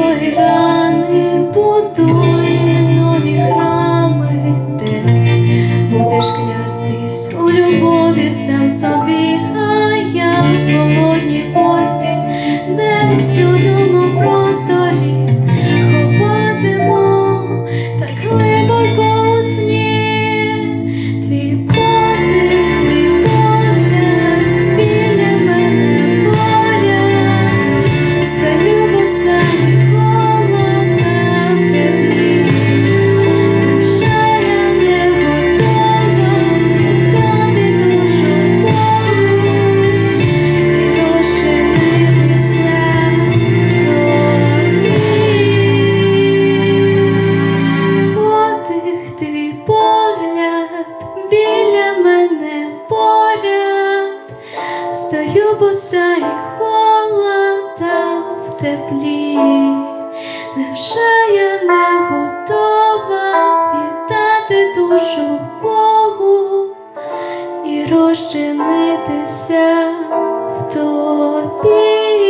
свої рани, будує нові храми, де будеш клястись у любові сам собі, а я в холодній пості, десь у дома про. краю і холода в теплі, невже я не готова віддати душу Богу і розчинитися в тобі.